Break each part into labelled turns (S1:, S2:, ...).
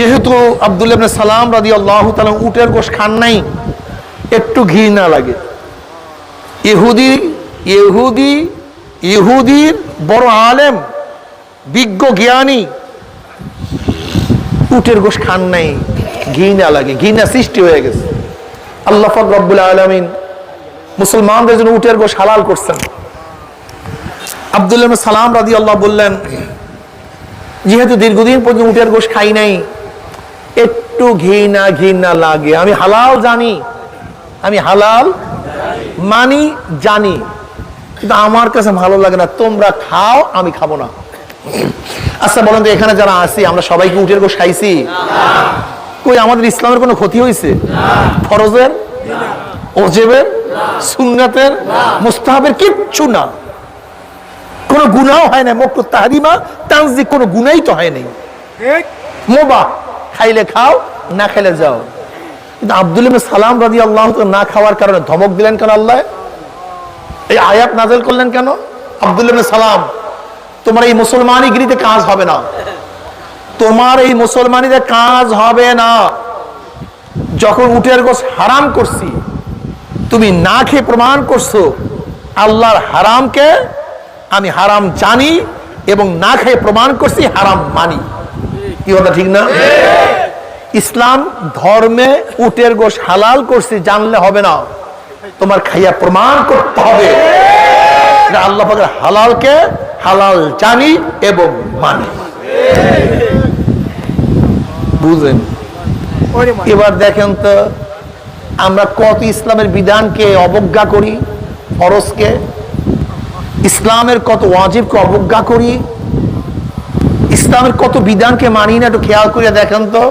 S1: যেহেতু আব্দুল সালাম রাদি আল্লাহ তালা উটের গোশ খান নাই, একটু ঘি না লাগে। ইহুদি ইহুদি, ইহুদির বড় আলেম, বিজ্ঞ জ্ঞানী উটের গোশ খান নাই, ঘি না লাগে, ঘি না সৃষ্টি হয়ে গেছে। আল্লাহ ফাক রব্বুল আলমিন মুসলমানদের জন্য উটের গোশ হালাল করছেন। আব্দুল ইবনে সালাম রাদি আল্লাহ বললেন, যেহেতু দীর্ঘদিন পর্যন্ত উটের গোশ খাই নাই একটু ঘৃণা ঘৃণা লাগে। আমি হালাল জানি। আমি হালাল মানি জানি। কিন্তু আমার কাছে ভালো লাগে না। তোমরা খাও আমি খাব না। আচ্ছা বলেন তো এখানে যারা আছি আমরা সবাইকে উটের গোশ খাইছি কই আমাদের ইসলামের কোনো ক্ষতি হয়েছে ফরজের? ওজেবের? সুন্নাতের? মুস্তাহাবের? কিচ্ছু না। কোনো গুনাও হয় না মক্কু তাহারিমা তানজিক কোনো গুনাই তো হয় নাই। মোবা খাইলে খাও, না খাইলে যাও। কিন্তু আব্দুল সালাম রাজি আল্লাহ না খাওয়ার কারণে ধমক দিলেন কেন আল্লাহ? এই আয়াত নাজেল করলেন কেন? আব্দুল সালাম, তোমার এই মুসলমানি গিরিতে কাজ হবে না। তোমার এই মুসলমানিতে কাজ হবে না। যখন উটের গোস হারাম করছি, তুমি না খেয়ে প্রমাণ করছ, আল্লাহর হারামকে আমি হারাম জানি এবং না খেয়ে প্রমাণ করছি, হারাম মানি। কি কথা ঠিক না? ইসলাম ধর্মে উটের গোশ হালাল করছি, জানলে হবে না। তোমার খাইয়া প্রমাণ করতে হবে। আল্লাহ হালালকে হালাল জানি এবং মানি। বুঝলেন? এবার দেখেন তো, আমরা কত ইসলামের বিধানকে অবজ্ঞা করি, ফরজকে। ইসলামের কত ওয়াজিবকে অবজ্ঞা করি ইসলামের কত বিধানকে মানি না একটু খেয়াল করিয়া দেখেন তো।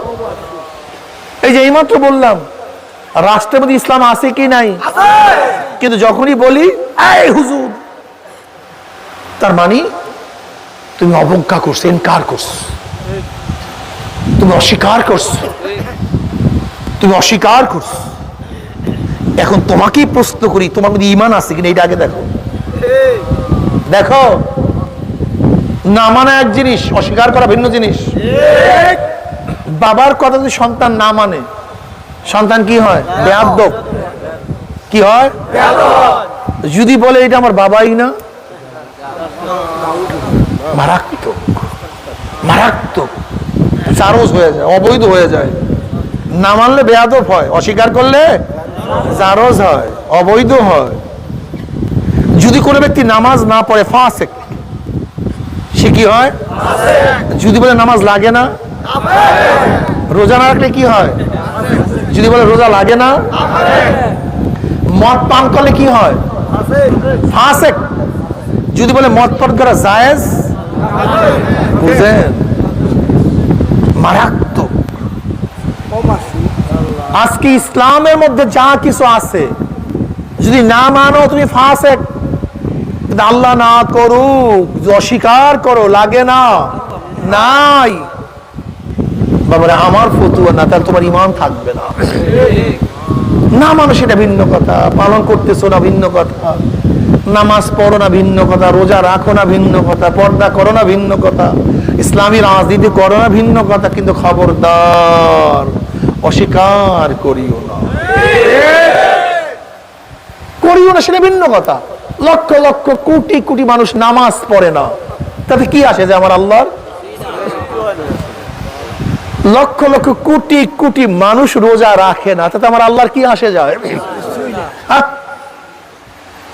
S1: এই যে এইমাত্র বললাম রাষ্ট্রের মধ্যে ইসলাম আছে কি নাই? কিন্তু যখনই বলি, এই হুজুর, তার মানে তুমি অবজ্ঞা করছ, ইনকার করছ। তুমি অস্বীকার করছ। তুমি অস্বীকার করছ। এখন তোমাকেই প্রশ্ন করি, তোমার মধ্যে ইমান আছে কিনা এটা আগে দেখো। দেখো না মানা এক জিনিস, অস্বীকার করা ভিন্ন জিনিস। বাবার কথা যদি সন্তান না মানে সন্তান কি হয়? বেয়াদ্দব কি হয়? যদি বলে এটা আমার বাবাই না, মারাত্মক মারাত্মক চারজ হয়ে যায়, অবৈধ হয়ে যায়। না মানলে বেয়াদব হয়, অস্বীকার করলে জারজ হয়, অবৈধ হয়। যদি কোনো ব্যক্তি নামাজ না পড়ে, ফাঁসেক সে কি হয়? যদি বলে নামাজ লাগে না, রোজা না রাখলে কি হয়? যদি বলে রোজা লাগে না, মদ পান করলে কি হয়? ফাঁসেক। যদি বলে মদ পান করা জায়েজ বুঝেন মারাত্মক। আজকে ইসলামের মধ্যে যা কিছু আছে, যদি না মানো তুমি ফাঁসে কিন্তু আল্লাহ না করুক অস্বীকার করো, লাগে না। নাই। বাবারে, আমার ফতুয়া না, তাহলে তোমার ইমান থাকবে না। না মানো সেটা ভিন্ন কথা। পালন করতেছো না, ভিন্ন কথা। নামাজ পড়ো না, ভিন্ন কথা। রোজা রাখো না, ভিন্ন কথা। পর্দা করো না, ভিন্ন কথা। ইসলামী রাজনীতি করো না, ভিন্ন কথা। কিন্তু খবরদার, অস্বীকার করিও না। করিও না, সেটা ভিন্ন কথা। লক্ষ লক্ষ কোটি কোটি মানুষ নামাজ পড়ে না। তাতে কি আসে যে আমার আল্লাহর? লক্ষ লক্ষ কোটি কোটি মানুষ রোজা রাখে না। তাতে আমার আল্লাহর কি আসে যায়?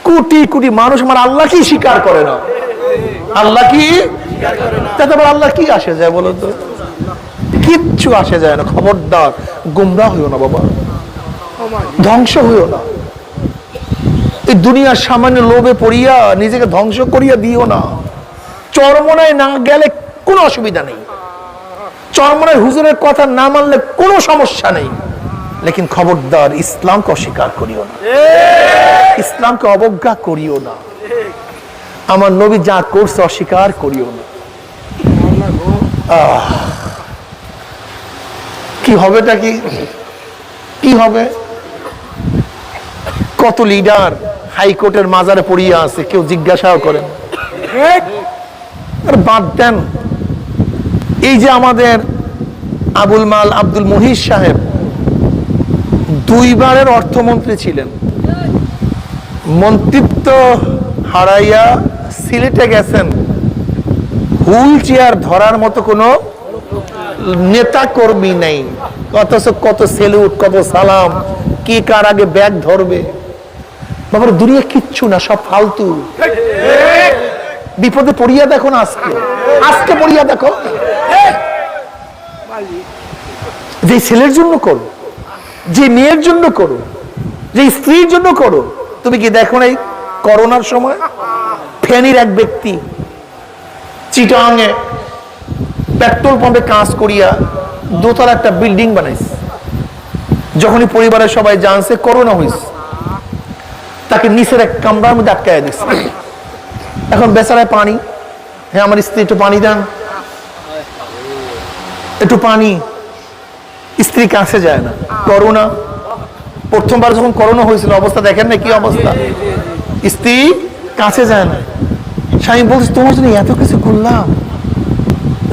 S1: কোটি কোটি মানুষ আমার আল্লাহ কি স্বীকার করে না? আল্লাহ কি? তাতে আমার আল্লাহ কি আসে যায় বলো তো? কিচ্ছু আসে যায় না। খবরদার গুমরা হইও না বাবা। ধ্বংস হইও না। এই দুনিয়ার সামান্য লোভে পড়িয়া নিজেকে ধ্বংস করিয়া দিও না। চরমনায় না গেলে কোনো অসুবিধা নেই। চরমনায় হুজুরের কথা না মানলে কোনো সমস্যা নেই। লেকিন খবরদার ইসলামকে অস্বীকার করিও না। ইসলামকে অবজ্ঞা করিও না। আমার নবী যা করছে অস্বীকার করিও না। কি হবেটা কি? কি হবে? কত লিডার হাইকোর্টের মাজারে পড়িয়া আছে, কেউ জিজ্ঞাসাও করেন বাদ দেন। এই যে আমাদের আবুল মাল আব্দুল মহিষ সাহেব, দুইবারের অর্থমন্ত্রী ছিলেন। মন্ত্রিত্ব হারাইয়া সিলেটে গেছেন। হুইল চেয়ার ধরার মতো কোনো নেতা কর্মী নেই। অথচ কত সেলুট, কত সালাম, কি কার আগে ব্যাগ ধরবে? বাবার দুনিয়া কিচ্ছু না, সব ফালতু। বিপদে পড়িয়া দেখো না আজকে। আজকে পড়িয়া দেখো। যে ছেলের জন্য করো, যে মেয়ের জন্য করো, যে স্ত্রীর জন্য করো, তুমি কি দেখো নাই করোনার সময়? ফেনীর এক ব্যক্তি চিটাঙে পেট্রোল পাম্পে কাজ করিয়া দোতলা একটা বিল্ডিং বানাইছে। যখনই পরিবারের সবাই জানছে, করোনা হয়েছে তাকে নিচের এক কামরার মধ্যে আটকায় দিচ্ছে এখন বেচারায় পানি। হ্যাঁ আমার স্ত্রী, একটু পানি দেন। একটু পানি। স্ত্রী কাছে যায় না। করোনা প্রথমবার যখন করোনা হয়েছিল, অবস্থা দেখেন না কি অবস্থা? স্ত্রী কাছে যায় না। স্বামী বলছে, তোমার জন্য এত কিছু করলাম।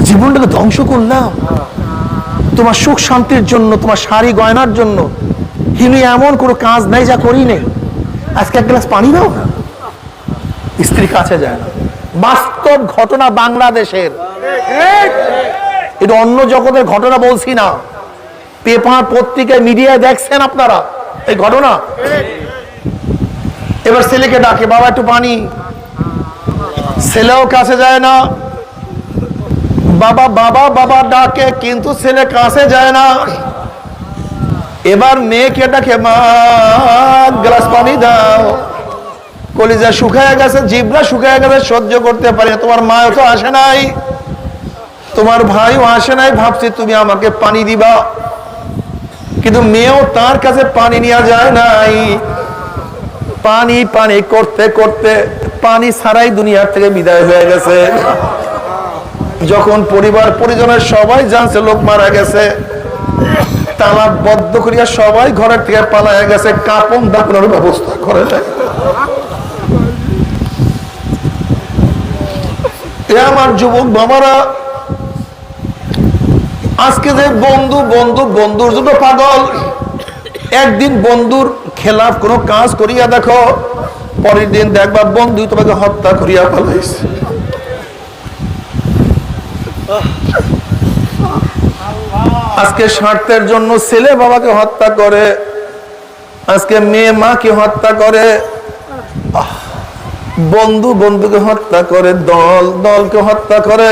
S1: জীবনটাকে ধ্বংস করলাম। তোমার সুখ শান্তির জন্য, তোমার শাড়ি গয়নার জন্য। হিমি এমন কোনো কাজ নাই যা করি নেই। আজকে এক গ্লাস পানি দাও না? স্ত্রী কাছে যায় না। বাস্তব ঘটনা বাংলাদেশের। এটা অন্য জগতের ঘটনা বলছি না। পেপার পত্রিকায়, মিডিয়ায় দেখছেন আপনারা? এই ঘটনা? এবার ছেলেকে ডাকে, বাবা, একটু পানি। ছেলেও কাছে যায় না। বাবা বাবা বাবা, ডাকে। কিন্তু ছেলে কাছে যায় না। এবার মেয়েকে ডাকে, মা, গ্লাস পানি দাও। কলিজা শুকায় গেছে জিবরা শুকায় গেছে, সহ্য করতে পারে তোমার মাও তো আসে নাই, তোমার ভাইও আসে নাই। ভাবছি, তুমি আমাকে পানি দিবা। কিন্তু মেয়েও তার কাছে পানি নেওয়া যায় নাই। পানি পানি করতে করতে পানি ছাড়াই দুনিয়ার থেকে বিদায় হয়ে গেছে। যখন পরিবার, পরিজনের সবাই জানছে, লোক মারা গেছে। তালা বদ্ধ করিয়া সবাই ঘরের থেকে পালায় গেছে। কাপন ব্যবস্থা করে আমার যুবক বাবারা, আজকে যে বন্ধু বন্ধু, বন্ধুর জন্য পাগল। একদিন বন্ধুর খেলাফ কোনো কাজ করিয়া দেখো, পরের দিন দেখবা বন্ধু তোমাকে হত্যা করিয়া পালাইছে। আজকে স্বার্থের জন্য ছেলে বাবাকে হত্যা করে আজকে মেয়ে মাকে হত্যা করে বন্ধু বন্ধুকে হত্যা করে দল দলকে হত্যা করে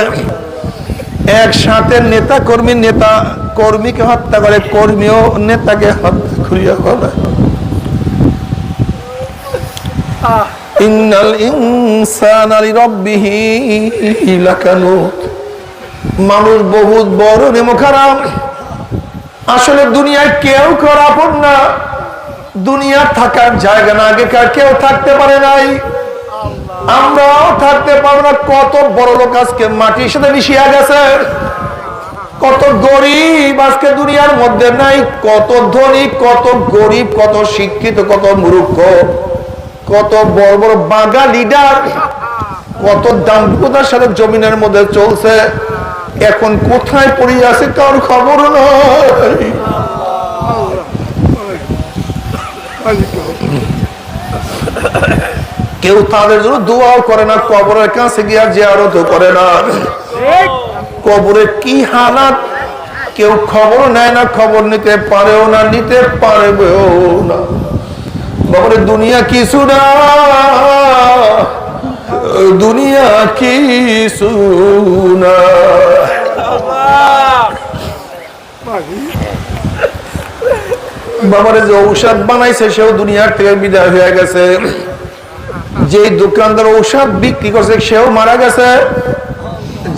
S1: একসাথে নেতা কর্মী নেতা কর্মীকে হত্যা করে কর্মীও নেতাকে হত্যা করিয়া করে ইন্নাল ইনসান আলি রব্বিহি মানুষ বহুত বড় নেমখারাম। আসলে দুনিয়ায় কেউ করাপন না। দুনিয়া থাকার জায়গা না, আগেকার কেউ থাকতে পারে নাই। আমরাও থাকতে পারব না। কত বড় লোক আজকে মাটির সাথে মিশিয়া গেছে। কত গরিব আজকে দুনিয়ার মধ্যে নাই। কত ধনী, কত গরিব, কত শিক্ষিত, কত মূর্খ, কত বড় বড় বাগা লিডার কত দাম্ভিকতার সাথে জমিনের মধ্যে চলছে। এখন কোথায় পড়ে আছে কার খবর নয় কেউ তাদের জন্য দোয়াও করে না, কবরের কাছে গিয়া জিয়ারত করে না। কবরে কি হালাত? কেউ খবর নেয় না, খবর নিতে পারেও না, নিতে পারবেও না। বাবারে, দুনিয়া কিছু না। দুনিয়া কিছু না। বাবারে যে ঔষধ বানাইছে, সেও দুনিয়ার থেকে বিদায় হয়ে গেছে। যে দোকানদার ঔষধ বিক্রি করছে, সেও মারা গেছে।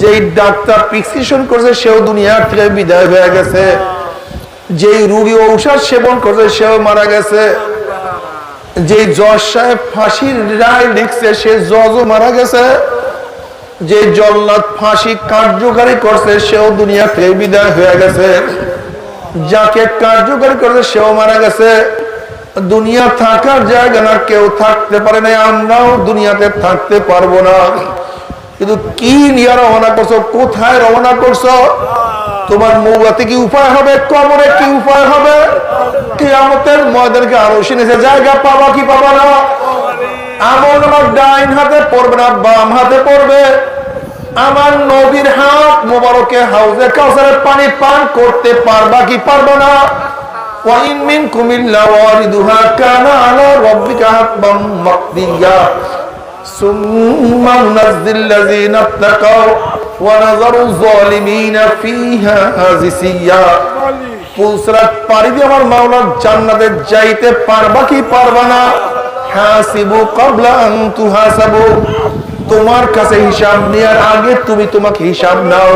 S1: যেই ডাক্তার প্রিসক্রিপশন করছে, সেও দুনিয়ার থেকে বিদায় হয়ে গেছে। যেই রুগী ঔষধ সেবন করছে, সেও মারা গেছে। যে জজ সাহেব ফাঁসির রায় লিখছে, সে জজও মারা গেছে। যে জল্লাদ ফাঁসি কার্যকারী করছে, সেও দুনিয়া থেকে বিদায় হয়ে গেছে। যাকে কার্যকারী করছে সেও মারা গেছে। দুনিয়া থাকার জায়গা না, কেউ থাকতে পারে না, আমরাও দুনিয়াতে থাকতে পারব না। কিন্তু কি নিয়ে রওনা করছ, কোথায় রওনা করছ? তোমার মৌলাতে কি উপায় হবে? কবরে কি উপায় হবে? কিয়ামতের ময়দানকে আরও শুনেছে জায়গা পাবা কি পাবা না? আমার ডাইন হাতে পড়বে না, বাম হাতে পড়বে। আমার নবীর হাত মোবারকে হাউজে কাউসারের পানি পান করতে পারবা কি পারবে না وإن منكم إلا واردها كان على ربك حتما مقضيا ثم ننزل الذين اتقوا ونذر الظالمين فيها جثيا পুলসরাত পারি দিয়ে আমার মাওলার জান্নাতে যাইতে পারবা কি পারবা না হাসিবু কাবলা আন তুহাসাবু তোমার কাছে হিসাব নেওয়ার আগে তুমি তোমাকে হিসাব নাও।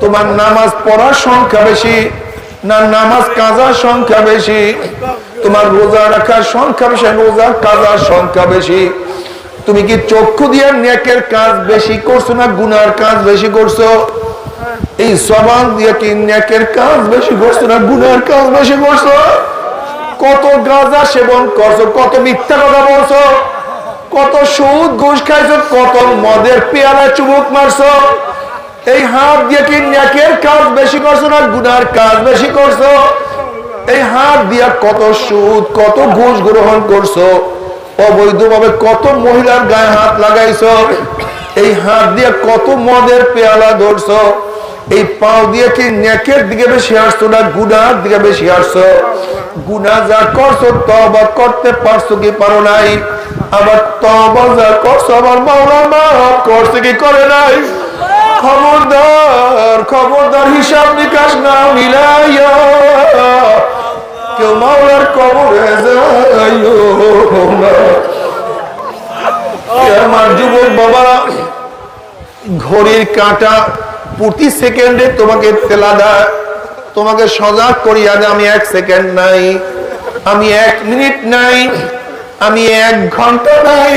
S1: তোমার নামাজ পড়ার সংখ্যা বেশি, না নামাজ কাজার সংখ্যা বেশি, তোমার রোজা রাখার সংখ্যা বেশি রোজা কাজার সংখ্যা বেশি। তুমি কি চক্ষু দিয়ে নেকের কাজ বেশি করছ না গুনার কাজ বেশি করছ? এই সবান দিয়ে কি নেকের কাজ বেশি করছ না গুনার কাজ বেশি করছ? কত গাঁজা সেবন করছ, কত মিথ্যা কথা বলছো? কত সুদ ঘুষ খাইছো, কত মদের পেয়ালা চুমুক মারছো। এই হাত দিয়ে কি নেকের কাজ বেশি করছ না গুনার কাজ বেশি করছ? এই হাত দিয়ে কত সুদ, কত ঘুষ গ্রহণ করছ? অবৈধভাবে কত মহিলার গায়ে হাত লাগাইছো? এই হাত দিয়ে কত মদের পেয়ালা ধরছো? এই পাও দিয়ে কি নেকের দিকে বেশি আসছো না গুনার দিকে বেশি আসছো গুনা যা করছ তবা করতে পারছ কি পারো নাই? আবার তবা যা করছ আমার মাওলা মাফ করছে, কি করে নাই? খবরদার খবরদার হিসাব নিকাশ না মিলাইয়া কেউ মাওলার কবরে যাইও না। আমার যুবক বাবারা, ঘড়ির কাঁটা প্রতি সেকেন্ডে তোমাকে তেলা দেয়। তোমাকে সজাগ করিয়া দেয় আমি এক সেকেন্ড নাই, আমি এক মিনিট নাই। আমি এক ঘণ্টা নাই।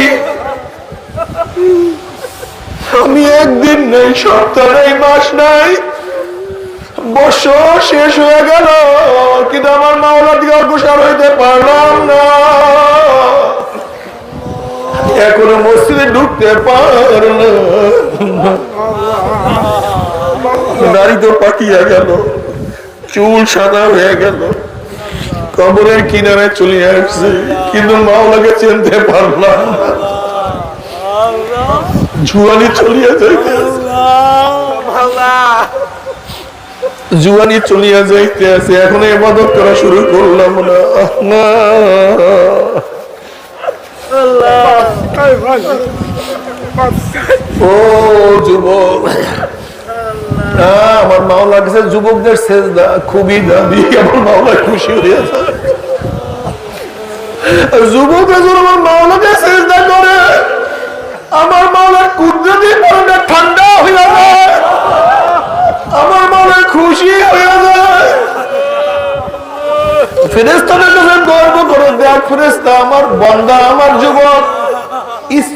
S1: আমি একদিন নেই, সপ্তাহ নেই মাস নাই। বছর শেষ হয়ে গেল, কিন্তু আমার মাওলার দিকে অগ্রসর হইতে পারলাম না। এখনও মসজিদে ঢুকতে পার না। দাড়ি তো পাকিয়া গেল, চুল সাদা হয়ে গেল। কবরের কিনারে চলে আসছে কিন্তু মাওলাকে চিনতে পারলাম না। জুয়ানি চলিয়া যাইতে আছে। জুয়ানি চলিয়া যাইতে আছে এখন এবাদত করা শুরু করলাম না। ও যুবক। আমার কাছে যুবকদের সেজদা, খুবই আমার মাওলা খুশি যুবকরা যখন আমার সেজদা করে, আমার কুদরতি ঠান্ডা হয়ে যায়, আমার মাওলা খুশি হয়ে যায়। ফেরেস্তাদের কাছে গর্ব করে, দেখ ফেরেস্তা আমার বন্দা, আমার যুবক।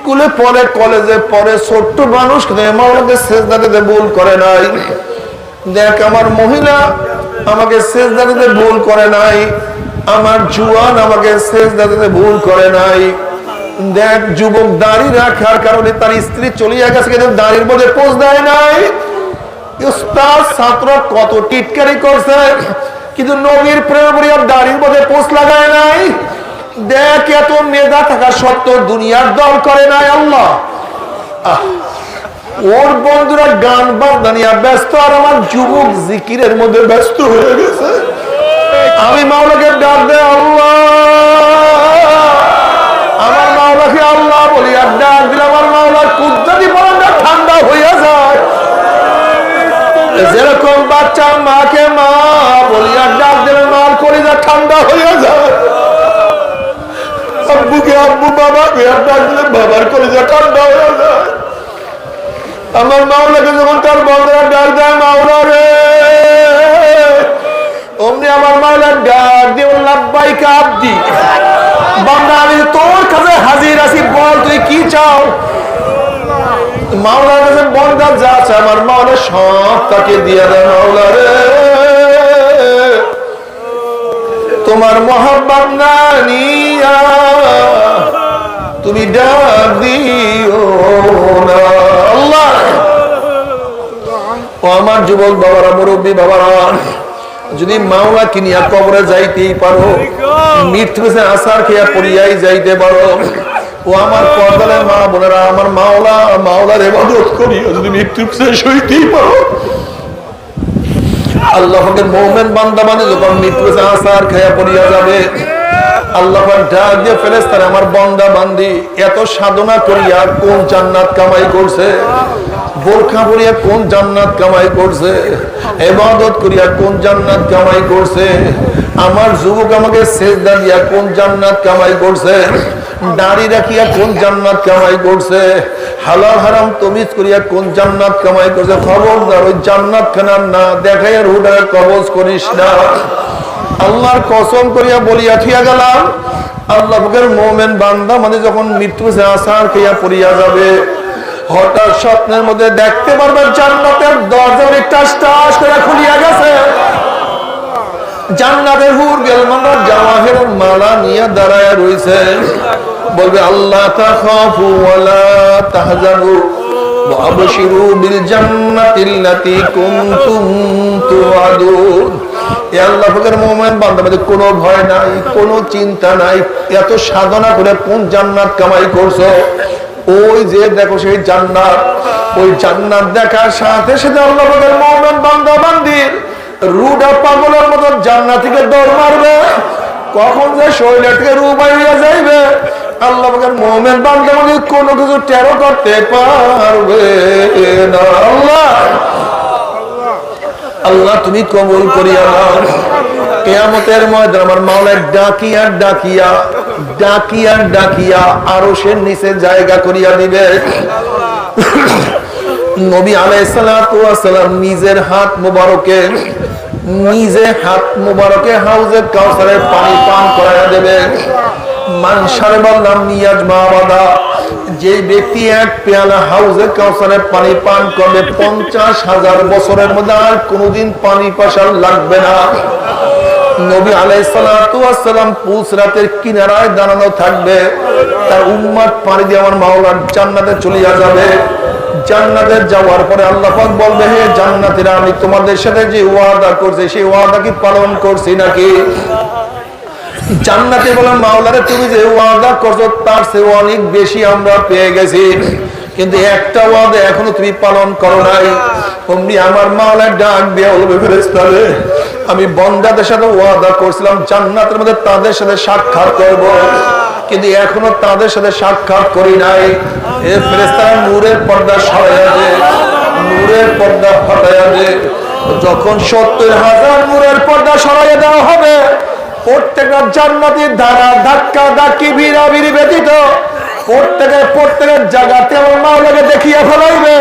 S1: স্কুলে পড়ে, কলেজে পড়ে, ছোট্ট মানুষ দিতে ভুল করে নাই। দেখ, আমার মহিলা আমাকে সেজদা দিতে ভুল করে নাই। আমার জুয়ান আমাকে সেজদা দিতে ভুল করে নাই। দেখ, যুবক দাড়ি রাখার কারণে তার স্ত্রী চলিয়া গেছে কিন্তু দাড়ির মধ্যে পোষ দেয় নাই। ছাত্র কত টিটকারি করছে, কিন্তু নবীর প্রেম দাড়ির মধ্যে পোষ লাগায় নাই। দেখ এত মেধা থাকা সত্ত্বেও দুনিয়ার দল করে নাই আল্লাহ। ওর বন্ধুরা গান বাজনা নিয়ে ব্যস্ত আর আমার যুবক জিকিরের মধ্যে ব্যস্ত হয়ে গেছে। আমি মাওলাকে ডাক আল্লাহ। আমার মাওলাকে আল্লাহ বলি, আর ডাক দিলে আমার ঠান্ডা হইয়া যায়। যেরকম বাচ্চা মাকে মা বলি, আর ডাক দিলে মার কলিজা ঠান্ডা হইয়া যায়। আব্বুকে আব্বু বাবাকে আর ডাক দিলে বাবার কলিজা ঠান্ডা হয়ে যায়। আমার মাওলাকে যখন তার বন্ধুরা ডাক দেয়, মাওলা রে। অমনি আমার মাওলার ডাক দিয়ে লাভবাই কাবদি বান্দা, আমি তোর কাছে হাজির আছি, বল তুই কি চাও? মাওলার কাছে বন্ধা যা আছে আমার মাওলা সব তাকে দিয়ে দেয় মাওলা রে। তোমার মোহাম্মদ না নিয়া তুমি ডাক দিও ও আমার যুবক বাবারা, মুরব্বী বাবারা, যদি মাওলা কিনিয়া কবরে যাইতেই পারো, মৃত্যু আসার খেয়া পড়িয়াই যাইতে পারো। ও আমার পর্দালে মা বোনেরা, আমার মাওলা, মাওলার এবাদত করিও যদি মৃত্যু সইতেই পারো। আল্লাহ পাকের মোমেন বান্দা মানে যখন মৃত্যু আসার খেয়া পড়িয়া যাবে আল্লাহ ডাক দিয়ে আমার বন্দা বান্দি, এত সাধনা করিয়া কোন জান্নাত কামাই করছে? বোরখা পরিয়া কোন জান্নাত কামাই করছে? এবাদত করিয়া কোন জান্নাত কামাই করছে? আমার যুবক আমাকে কোন জান্নাত কামাই করছে? দাড়ি রাখিয়া কোন জান্নাত কামাই করছে? হালাল হারাম তমিজ করিয়া কোন জান্নাত কামাই করছে? খবরদার, ওই জান্নাত খানার না, দেখাইয়া রুডারে কবজ করিস না। আল্লাহর কসম করিয়া বলিয়া ঠিয়া গেলাম, আল্লাহ মোমেন বান্দা মানে যখন মৃত্যু খেয়া পড়িয়া যাবে, হঠাৎ স্বপ্নের মধ্যে দেখতে পারবেন জান্নাতের দরজার একটা টাস করে খুলিয়া গেছে। জান্নাতের হুর মালা নিয়ে দাঁড়ায় রয়েছে বলবে, আল্লাহ বিল জান্নাতিল্লাতি কুনতুম তুআদুন। আল্লাহ পাকের মুমিন কোনো যে পাগলের মতো থেকে দৌড় মারবে, কখন যে থেকে হইয়া যাইবে। আল্লাহ মোমেন বান্দা কোনো কিছু টেরো করতে পারবে না। আল্লাহ! আল্লাহ, তুমি কবুল করিয়া নাও। কেয়ামতের ময়দান আমার মাওলার ডাকিয়া ডাকিয়া ডাকিয়া ডাকিয়া আরও সে নিচে জায়গা করিয়া দিবে। নবী আলাইসালাম নিজের হাত মুবারকে নিজে হাত মুবারকে হাউজে কাউসারের পানি পান করাইয়া দেবে। মানসারে বললাম নিয়াজ মাবাদা যে ব্যক্তি এক পেয়ালা হাউজে কাউসারের পানি পান করবে, পঞ্চাশ হাজার বছরের মধ্যে আর কোনোদিন পানি পাশার লাগবে না। নবী আলাইসালাম পুস রাতের কিনারায় দাঁড়ানো থাকবে। তার উম্মাদ পানি দিয়ে আমার মাওলার জান্নাতে চলিয়া যাবে। জান্নাতে যাওয়ার পরে আল্লাহ বলবে, হে জান্নাতীরা, আমি তোমাদের সাথে যে ওয়াদা করছি, সেই ওয়াদা কি পালন করছি নাকি? জান্নাতে বলেন মাওলারে, তুমি যে ওয়াদা করছ, তার চেয়ে অনেক বেশি আমরা পেয়ে গেছি। কিন্তু একটা ওয়াদা এখনও তুমি পালন করো নাই। অমনি আমার মাওলার ডাক দিয়ে বলবে ফেরেস্তারে আমি বন্দাদের সাথে ওয়াদা করছিলাম, জান্নাতের মধ্যে তাদের সাথে সাক্ষাৎ করব। কিন্তু এখনও তাদের সাথে সাক্ষাৎ করি নাই। এ ফেরেস্তারা নূরের পর্দা সরাইয়া দে, নূরের পর্দা হটাইয়া দে। যখন সত্তর হাজার নূরের পর্দা সরাইয়া দেওয়া হবে প্রত্যেকটা জান্নাতের ধারা ধাক্কা ধাক্কি ভিড়াভিড়ি ব্যতীত, প্রত্যেকের প্রত্যেকের জায়গাতে আমার মাওলাকে দেখিয়া ফেলাইবে।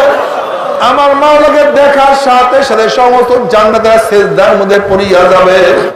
S1: আমার মাওলাকে দেখার সাথে সাথে সমস্ত জান্নাতের শেষদার মধ্যে পড়িয়া যাবে।